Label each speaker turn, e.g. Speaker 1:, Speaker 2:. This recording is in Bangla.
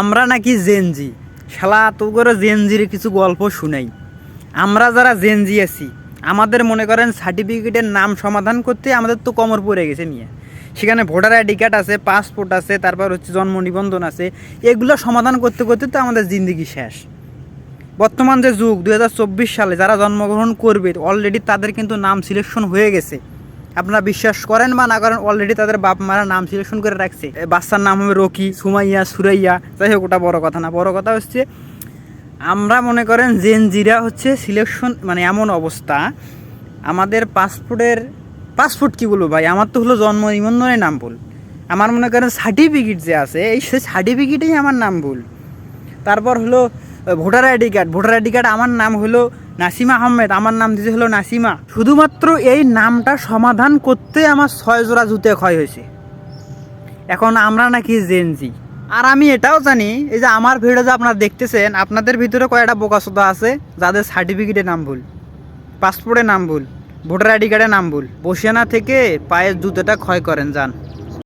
Speaker 1: আমরা নাকি জেনজি শালা তো করে জেনজির কিছু গল্প শুনাই। আমরা যারা জেনজি আছি, আমাদের মনে করেন সার্টিফিকেটের নাম সমাধান করতে আমাদের তো কমর পড়ে গেছে নিয়ে। সেখানে ভোটার আইডি কার্ড আছে পাসপোর্ট আছে, তারপর হচ্ছে জন্ম নিবন্ধন আছে। এগুলো সমাধান করতে করতে তো আমাদের জিন্দগি শেষ। বর্তমান যে যুগ দু হাজার চব্বিশ সালে যারা জন্মগ্রহণ করবে অলরেডি তাদের কিন্তু নাম সিলেকশন হয়ে গেছে। আপনারা বিশ্বাস করেন বা না করেন অলরেডি তাদের বাপ মারা নাম সিলেকশন করে রাখছে। বাচ্চার নাম হবে রকি, সুমাইয়া, সুরাইয়া। যাই হোক, ওটা বড় কথা না। বড় কথা হচ্ছে, আমরা মনে করেন জেনজিরা হচ্ছে সিলেকশন মানে এমন অবস্থা। আমাদের পাসপোর্টের পাসপোর্ট কি বলব ভাই? আমার তো হলো জন্ম নিবন্ধনের নাম ভুল। আমার মনে করেন সার্টিফিকেট যে আছে, এই সেই সার্টিফিকেটেই আমার নাম ভুল। তারপর হলো voter ID card. Voter ID card আমার নাম হলো নাসিমা আহমেদ। আমার নাম দিতে হলো নাসিমা। শুধুমাত্র এই নামটা সমাধান করতে আমার ছয় জোড়া জুতে ক্ষয় হয়েছে। এখন আমরা নাকি জেনজি আর আমি এটাও জানি, এই যে আমার ভিডিও যে আপনারা দেখতেছেন, আপনাদের ভিতরে কয়েকটা বোকাসোদা আছে, যাদের সার্টিফিকেটের নাম ভুল পাসপোর্টের নাম ভুল, ভোটার আইডি কার্ডের নাম ভুল। বসিয়ানা থেকে পায়ের জুতোটা ক্ষয় করেন, যান।